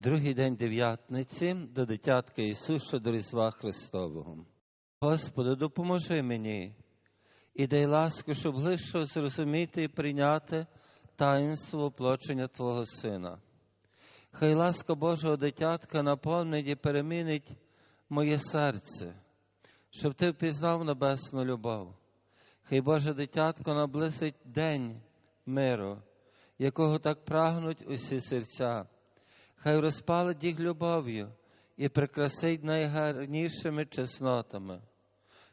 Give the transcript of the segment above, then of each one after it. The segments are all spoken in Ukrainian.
Другий день дев'ятниці до дитятка Ісуса до Різдва Христового. Господи, допоможи мені і дай ласку, щоб ближче зрозуміти і прийняти таїнство оплочення Твого Сина. Хай ласка Божого дитятка наповнить і перемінить моє серце, щоб ти впізнав небесну любов. Хай Боже дитятко наблизить день миру, якого так прагнуть усі серця. Хай розпалить їх любов'ю і прикрасить найгарнішими чеснотами.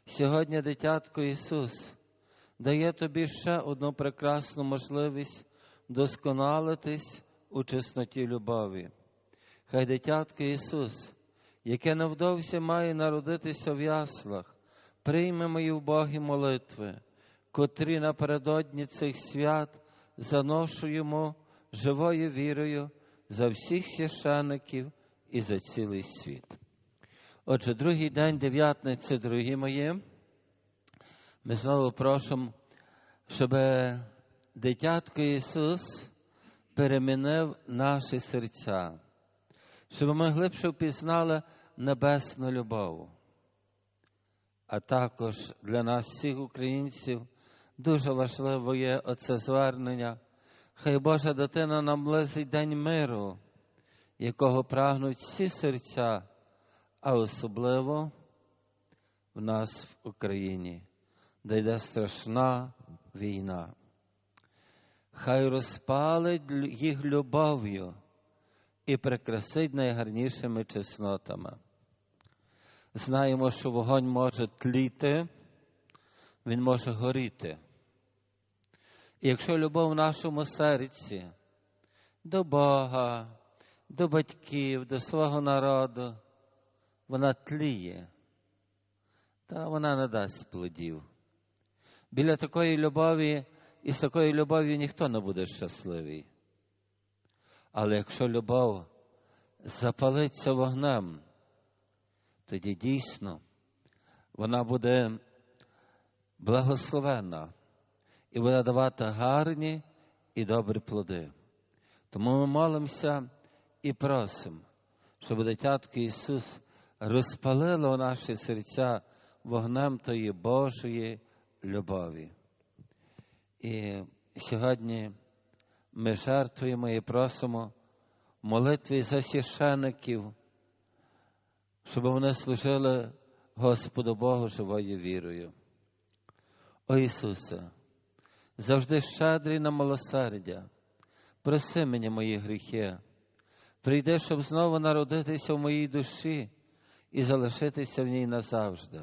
Сьогодні, дитятко Ісус, дає тобі ще одну прекрасну можливість досконалитись у чесноті любові. Хай дитятко Ісус, яке невдовзі має народитися в яслах, прийме мої вбогі молитви, котрі напередодні цих свят заношуємо живою вірою за всіх священиків і за цілий світ. Отже, другий день дев'ятниці, дорогі мої, ми знову просимо, щоб дитятко Ісус перемінив наші серця, щоб ми глибше впізнали небесну любов. А також для нас, всіх українців, дуже важливо є оце звернення. Хай Божа дитина нам лезить день миру, якого прагнуть всі серця, а особливо в нас в Україні, де йде страшна війна. Хай розпалить їх любов'ю і прикрасить найгарнішими чеснотами. Знаємо, що вогонь може тліти, він може горіти. Якщо любов в нашому серці до Бога, до батьків, до свого народу, вона тліє, та вона не дасть плодів. Біля такої любові і з такою любов'ю ніхто не буде щасливий. Але якщо любов запалиться вогнем, тоді дійсно вона буде благословена і буде давати гарні і добрі плоди. Тому ми молимося і просимо, щоб дитятко Ісус розпалило наші серця вогнем тої Божої любові. І сьогодні ми жертвуємо і просимо молитві за священиків, щоб вони служили Господу Богу живою вірою. О Ісусе, завжди щедрий на милосердя, проси мені мої гріхи, прийди, щоб знову народитися в моїй душі і залишитися в ній назавжди.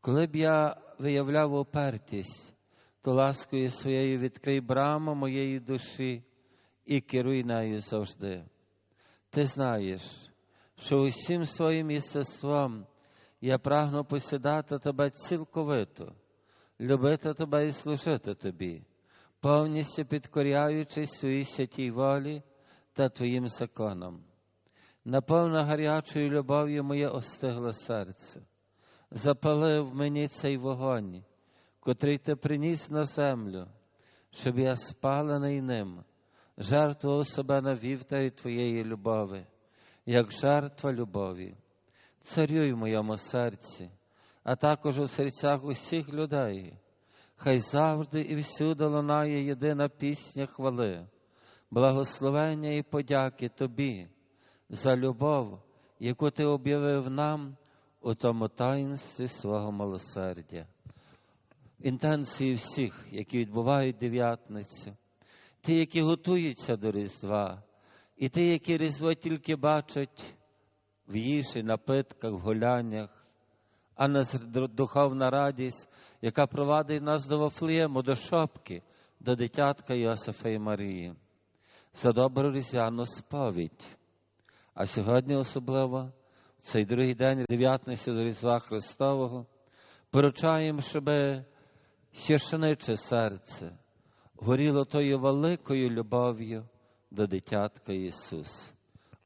Коли б я виявляв упертість, то ласкою своєю відкрий браму моєї душі і керуй нею завжди. Ти знаєш, що усім своїм єстеством я прагну посідати тебе цілковито, любити тебе і служити тобі, повністю підкоряючись своїй святій волі та Твоїм законам. Наповно гарячою любов'ю моє остигле серце, запалив мені цей вогонь, котрий ти приніс на землю, щоб я спалений ним, жертвував себе на вівтарі Твоєї любові, як жертва любові. Царюй в моєму серці, а також у серцях усіх людей. Хай завжди і всюди лунає єдина пісня хвали, благословення і подяки Тобі за любов, яку Ти об'явив нам у тому таїнстві свого милосердя. Інтенції всіх, які відбувають дев'ятницю, ті, які готуються до Різдва, і ті, які Різдво тільки бачать в їжі, напитках, в гуляннях, а не духовна радість, яка провадить нас до Вафлієму, до шопки, до дитятка Йосифа і Марії, за добру різдвяну сповідь. А сьогодні особливо, цей другий день, дев'ятниці до Різдва Христового, поручаємо, щоб священиче серце горіло тою великою любов'ю до дитятка Ісус.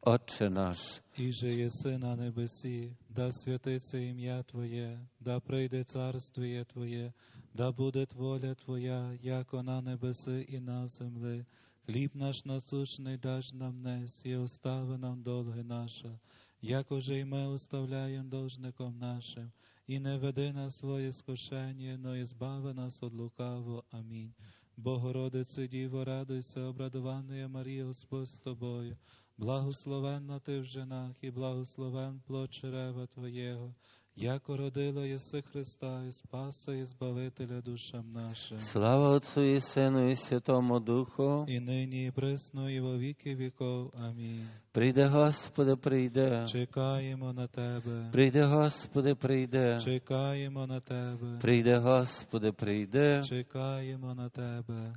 Отче наш, І же єси на небесі, да святиться ім'я Твоє, да прийде царствіє Твоє, да буде воля Твоя, яко на небеси і на землі. Хліб наш насущний даж нам нес, і остави нам долги наша, як уже й ми оставляємо должником нашим, і не веди нас своє скушення, но і збави нас від лукаво. Амінь. Богородице Діво, радуйся, обрадована Марія, Господь з тобою, благословенна ти в женах, і благословен плод чрева Твоєго, яко родила єси Христа, і Спаса, і Збавителя душам нашим. Слава Отцу і Сину, і Святому Духу. І нині, і присно, і во віки віков. Амінь. Прийде, Господи, прийде. Чекаємо на Тебе, Прийде, Господи, прийде. чекаємо на Тебе, Прийде, Господи, прийде. чекаємо на Тебе.